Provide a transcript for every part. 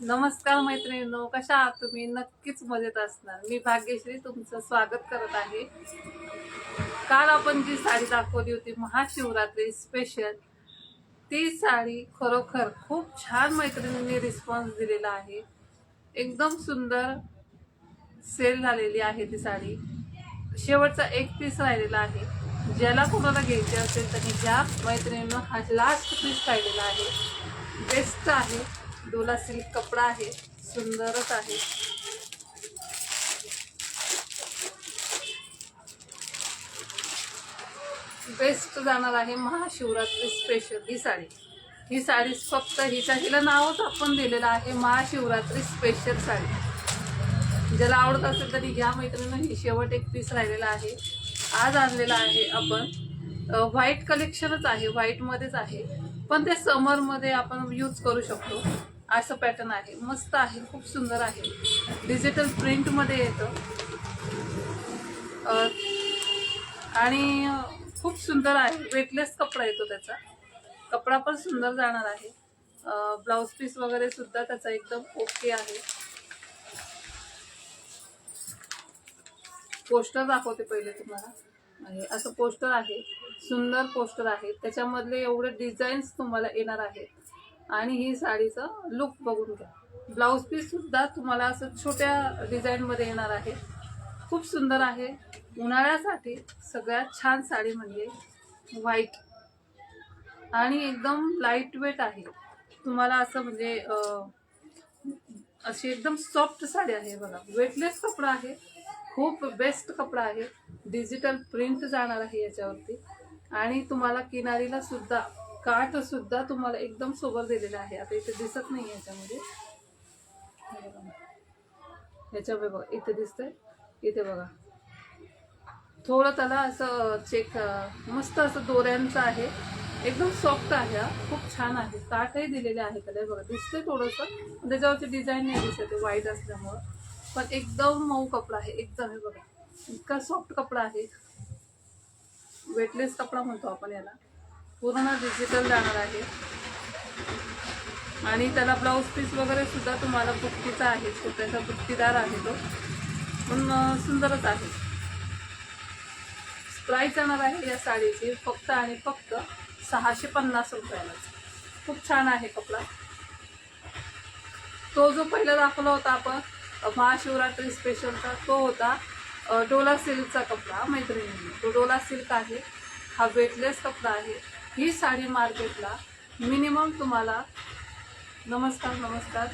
नमस्कार मैत्रिणींनो कशा आहात तुम्ही? नक्कीच मजेत असणार. मी भाग्यश्री तुमचं स्वागत करत आहे. काल आपण जी साडी दाखवली होती महाशिवरात्री स्पेशल ती साडी खरोखर खूप छान मैत्रिणींनी रिस्पॉन्स दिलेला आहे. एकदम सुंदर सेल झालेली आहे ती साडी. शेवटचा एक पीस राहिलेला आहे. ज्याला कोणाला घ्यायची असेल त्यांनी घ्या. मैत्रिणींनो हा लास्ट पीस राहिलेला आहे. बेस्ट आहे. डोला सिल्क कपडा आहे. सुंदरच आहे. बेस्ट जाणार आहे महाशिवरात्री स्पेशल ही साडी. ही साडी फक्त हिच्या हिला नावच आपण दिलेलं आहे महाशिवरात्री स्पेशल साडी. ज्याला आवडत असेल तरी घ्या मैत्रिणी ही शेवट एक पीस राहिलेला आहे. आज आणलेला आहे आपण. व्हाईट कलेक्शनच आहे व्हाईटमध्येच आहे. पण ते समरमध्ये आपण यूज करू शकतो. असं पॅटर्न आहे. मस्त आहे. खूप सुंदर आहे. डिजिटल प्रिंटमध्ये येतं. आणि खूप सुंदर आहे. वेटलेस कपडा येतो त्याचा. कपडा पण सुंदर जाणार आहे. ब्लाऊज पीस वगैरे सुद्धा त्याचा एकदम ओके आहे. पोस्टर दाखवते पहिले तुम्हाला. असं पोस्टर आहे. सुंदर पोस्टर आहे. त्याच्यामधले एवढे डिझाईन्स तुम्हाला येणार आहेत. आणि ही साडीचं लुक बघून घ्या. ब्लाऊज पीससुद्धा तुम्हाला असं छोट्या डिझाईनमध्ये येणार आहे. खूप सुंदर आहे. उन्हाळ्यासाठी सगळ्यात छान साडी म्हणजे व्हाईट आणि एकदम लाइट वेट आहे. तुम्हाला असं म्हणजे अशी एकदम सॉफ्ट साडी आहे बघा. वेटलेस कपडा आहे. खूप बेस्ट कपडा आहे. डिजिटल प्रिंट जाणार आहे याच्यावरती. आणि तुम्हाला किनारीला सुद्धा काठ सुद्धा तुम्हाला एकदम सोबर दिलेला आहे. आता इथे दिसत नाही याच्यामध्ये. याच्यामुळे बघा. ह्याच्यामध्ये बघा इथे दिसतंय. इथे बघा. थोडं त्याला असं चेक मस्त असं दोऱ्यांचं आहे. एकदम सॉफ्ट आहे हा. खूप छान आहे. ताटही दिलेले आहे त्याला. बघा दिसतंय थोडंसं. त्याच्यावरती डिझाईन नाही दिसत वाईट असल्यामुळं. पण एकदम मऊ कपडा आहे. एकदम हे बघा. इतका सॉफ्ट कपडा आहे. वेटलेस कपडा म्हणतो आपण याला. पूर्ण डिजिटल जाणार आहे. आणि त्याला ब्लाऊज पीस वगैरे सुद्धा तुम्हाला बुट्टीचा आहे. छोट्याचा बुट्टीदार आहे तो. पण सुंदरच आहे. प्राईस जाणार आहे या साडीची. फक्त आणि फक्त सहाशे पन्नास रुपयालाच खूप छान आहे कपडा. तो जो पहिला दाखवला होता आपण महाशिवरात्री स्पेशलचा तो होता डोला सिल्कचा कपडा मैत्रिणींनी. तो डोला सिल्क आहे. हा वेटलेस कपडा आहे. ही साडी मार्केटला मिनिमम तुम्हाला नमस्कार नमस्कार.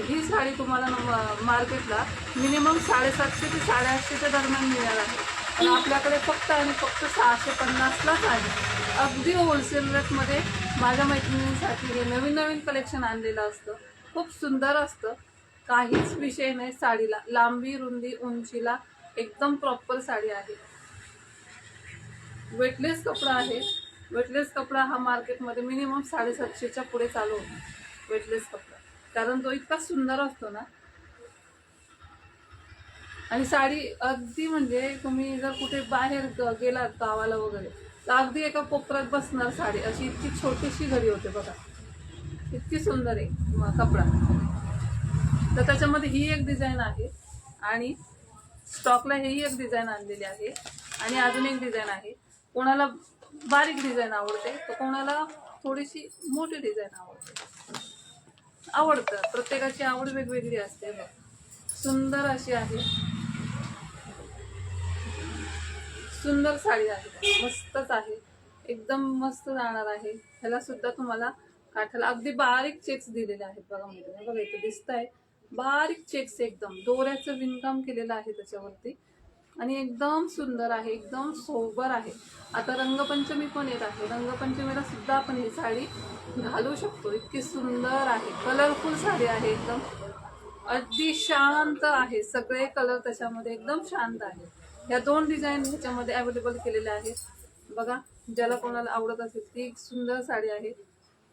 ही साडी तुम्हाला नम- मार्केटला मिनिमम साडेसातशे ते साडेआठशेच्या दरम्यान मिळणार आहे. पण आपल्याकडे फक्त आणि फक्त सहाशे पन्नासलाच आहे. अगदी होलसेल रेटमध्ये माझ्या मैत्रिणींसाठी हे नवीन नवीन कलेक्शन आणलेलं असतं. खूप सुंदर असतं. काहीच विषय नाही साडीला. लांबी रुंदी उंचीला एकदम प्रॉपर साडी आहे. वेटलेस कपडा आहे. वेटलेस कपडा हा मार्केटमध्ये मिनिमम साडेसातशेच्या पुढे चालू होतो. वेटलेस कपडा. कारण तो इतका सुंदर असतो ना. आणि साडी अगदी म्हणजे तुम्ही जर कुठे बाहेर गेलात गावाला वगैरे तर अगदी एका कोपऱ्यात बसणार साडी. अशी इतकी छोटीशी घरी होते बघा. इतकी सुंदर आहे कपडा. तर त्याच्यामध्ये ही एक डिझाईन आहे आणि स्टॉकला हेही एक डिझाईन आणलेली आहे. आणि अजून एक डिझाईन आहे. कोणाला बारीक डिझाईन आवडते. तर कोणाला थोडीशी मोठी डिझाईन आवडते. आवडतं. प्रत्येकाची आवड वेगवेगळी असते सुंदर अशी आहे. सुंदर साडी आहे. मस्तच आहे. एकदम मस्त जाणार आहे. ह्याला सुद्धा तुम्हाला काठाला अगदी बारीक चेक्स दिलेले आहेत बघा म्हणजे बघा इथं दिसत आहे बारीक चेक्स एकदम. दोऱ्याचं विणकाम केलेलं आहे त्याच्यावरती. आणि एकदम सुंदर आहे एकदम सोबर आहे. आता रंगपंचमी पण येत आहे. रंगपंचमीला सुद्धा आपण ही साडी घालू शकतो. इतकी सुंदर आहे. कलरफुल साडी आहे एकदम. अगदी शांत आहे. सगळे कलर त्याच्यामध्ये एकदम शांत आहे. या दोन डिझाईन ह्याच्यामध्ये अवेलेबल केलेल्या आहेत. बघा ज्याला कोणाला आवडत असेल ती एक सुंदर साडी आहे.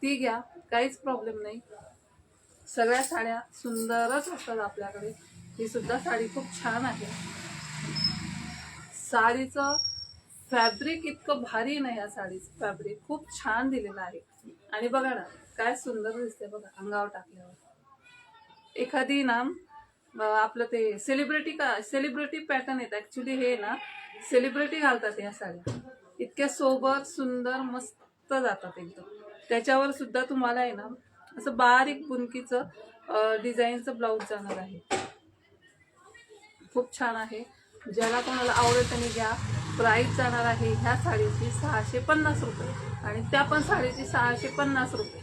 ती घ्या काहीच प्रॉब्लेम नाही. सगळ्या साड्या सुंदरच असतात आपल्याकडे. ही सुद्धा साडी खूप छान आहे. साडीचं फॅब्रिक इतकं भारी नाही या साडीचं फॅब्रिक खूप छान दिलेलं आहे. आणि बघा ना काय सुंदर दिसते बघा अंगावर टाकल्यावर. एखादी ना आपलं ते सेलिब्रिटी का सेलिब्रिटी पॅटर्न येत. ॲक्च्युली हे ना सेलिब्रिटी घालतात या साड्या. इतक्या सोबत सुंदर मस्त जातात एकदम. त्याच्यावर सुद्धा तुम्हाला आहे ना असं बारीक बुनकीचं डिझाईनचं ब्लाऊज जाणार आहे. खूप छान आहे. ज्याला कोणाला आवडेल त्यांनी घ्या. प्राईस जाणार आहे ह्या साडीची सहाशे पन्नास रुपये. आणि त्या पण साडीची सहाशे पन्नास रुपये.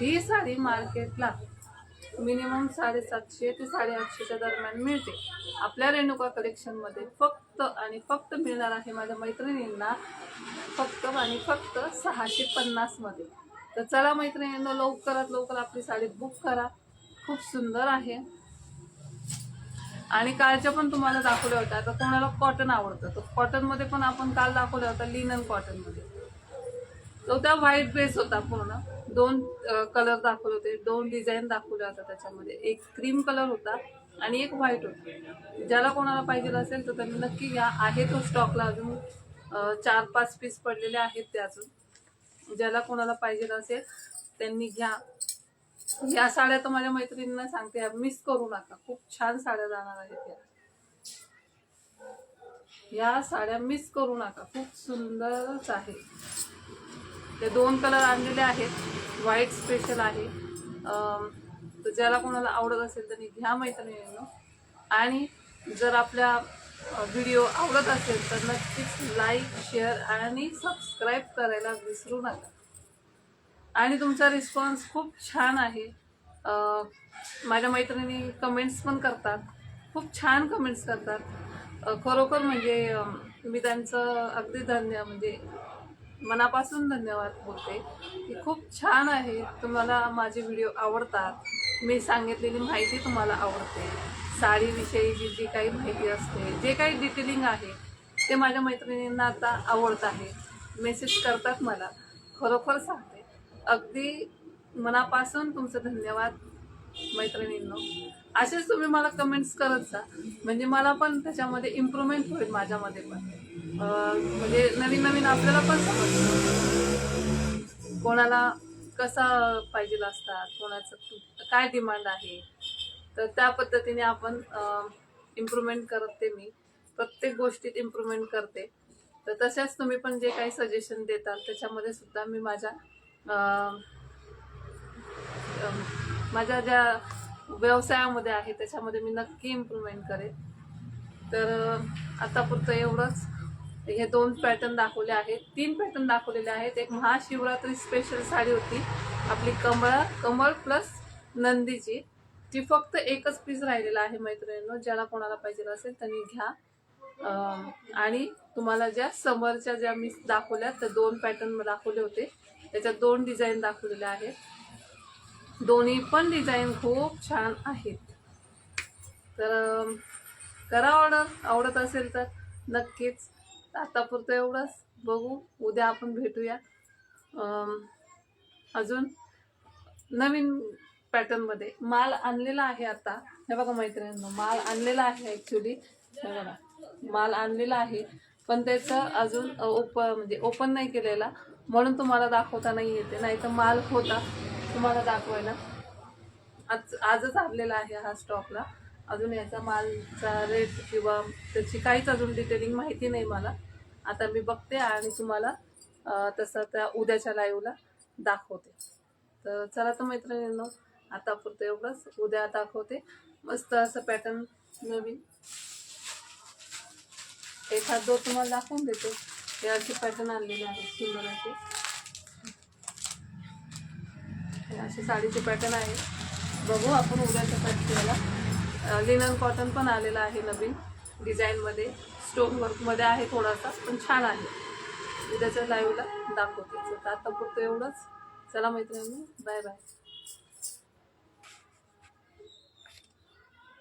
ही साडी मार्केटला मिनिमम साडेसातशे ते साडेआठशेच्या दरम्यान मिळते. आपल्या रेणुका कलेक्शनमध्ये फक्त आणि फक्त मिळणार आहे माझ्या मैत्रिणींना फक्त आणि फक्त सहाशे पन्नासमध्ये तर चला मैत्रिणींना लवकरात लवकर आपली साडी बुक करा. खूप सुंदर आहे. आणि कालच्या पण तुम्हाला दाखवल्या होत्या. आता कोणाला कॉटन आवडतं? तर कॉटनमध्ये पण आपण काल दाखवल्या होता लिनन कॉटनमध्ये तो त्या व्हाईट बेस होता पूर्ण. दोन कलर दाखवले होते. दोन डिझाईन दाखवल्या होत्या त्याच्यामध्ये. एक क्रीम कलर होता आणि एक व्हाईट होता. ज्याला कोणाला पाहिजे असेल तर त्यांनी नक्की घ्या. आहे तो स्टॉकला अजून चार पाच पीस पडलेले आहेत ते अजून. ज्याला कोणाला पाहिजे असेल त्यांनी घ्या. या साड्या तर माझ्या मैत्रिणींना सांगते मिस करू नका. खूप छान साड्या जाणार आहेत या. या साड्या मिस करू नका. खूप सुंदरच आहे. ते दोन कलर आणलेले आहेत. व्हाईट स्पेशल आहे. अं, तर ज्याला कोणाला आवडत असेल त्यांनी घ्या मैत्रिणींनो. आणि जर आपल्या व्हिडिओ आवडत असेल तर नक्कीच लाईक शेअर आणि सबस्क्राईब करायला विसरू नका. आणि तुमचा रिस्पॉन्स खूप छान आहे. माझ्या मैत्रिणी कमेंट्स पण करतात. खूप छान कमेंट्स करतात. खरोखर म्हणजे मी त्यांचं अगदी धन्य म्हणजे मनापासून धन्यवाद बोलते की खूप छान आहे. तुम्हाला माझे व्हिडिओ आवडतात. मी सांगितलेली माहिती तुम्हाला आवडते. साडीविषयीची जी काही माहिती असते जे काही डिटेलिंग आहे ते माझ्या मैत्रिणींना आता आवडत आहे. मेसेज करतात मला. खरोखर सांगते. अगदी मनापासून तुमचं धन्यवाद मैत्रिणींनो. असेच तुम्ही मला कमेंट्स करत जा. म्हणजे मला पण त्याच्यामध्ये इम्प्रूव्हमेंट होईल माझ्यामध्ये पण. म्हणजे नवीन नवीन आपल्याला पण समजतं. कोणाला कसा पाहिजे असतात कोणाचं काय डिमांड आहे. तर त्या पद्धतीने आपण इम्प्रूव्हमेंट करते मी. प्रत्येक गोष्टीत इम्प्रूव्हमेंट करते. तर तशाच तुम्ही पण जे काही सजेशन देताल त्याच्यामध्ये सुद्धा मी माझ्या माझ्या ज्या व्यवसायामध्ये आहे त्याच्यामध्ये मी नक्की इम्प्रूव्हमेंट करेन. तर आतापुरतं एवढंच. हे दोन पॅटर्न दाखवले आहेत. तीन पॅटर्न दाखवलेले आहेत. एक महाशिवरात्री स्पेशल साडी होती. आपली कमळ कमळ प्लस नंदीची. ती फक्त एकच पीस राहिलेला आहे मैत्रिणींनो. ज्याला कोणाला पाहिजे असेल त्यांनी घ्या. आणि तुम्हाला ज्या समरच्या ज्या मी दाखवल्या त्या दोन पॅटर्न दाखवले होते. त्याच्यात दोन डिझाईन दाखवलेल्या आहेत. दोन्ही पण डिझाईन खूप छान आहेत. तर करा ऑर्डर आवडत असेल तर नक्कीच. आतापुरतं एवढंच. बघू. उद्या आपण भेटूया. अजून नवीन पॅटर्नमध्ये माल आणलेला आहे आता. हे बघा मैत्रिणींना माल आणलेला आहे ॲक्च्युली हे बघा. माल आणलेला आहे. पण त्याचं अजून ओप म्हणजे ओपन नाही केलेला. म्हणून तुम्हाला दाखवता नाही येते. नाही तर माल होता तुम्हाला दाखवायला. आज आजच आणलेला आहे हा स्टॉकला. अजून याचा मालचा रेट किंवा त्याची काहीच अजून डिटेलिंग माहिती नाही मला. आता मी बघते आणि तुम्हाला तसं त्या उद्याच्या लाईव्हला दाखवते. तर चला तर मैत्रिणींनो आता पुरतं एवढंच. उद्या दाखवते. मस्त असं पॅटर्न नवीन. एखाद दोन तुम्हाला दाखवून देतो. हे असे पॅटर्न आणलेले आहेत सुंदर असे असे साडीचे पॅटर्न आहे. बघू आपण उद्याच्या पॅटर्नला. लिनन कॉटन पण आलेलं आहे नवीन डिझाईनमध्ये स्टोन वर्कमध्ये आहे थोडासा पण छान आहे. उद्याच्या लाईव्हला दाखवते. आता पुरतं एवढंच. चला मैत्रिणी बाय बाय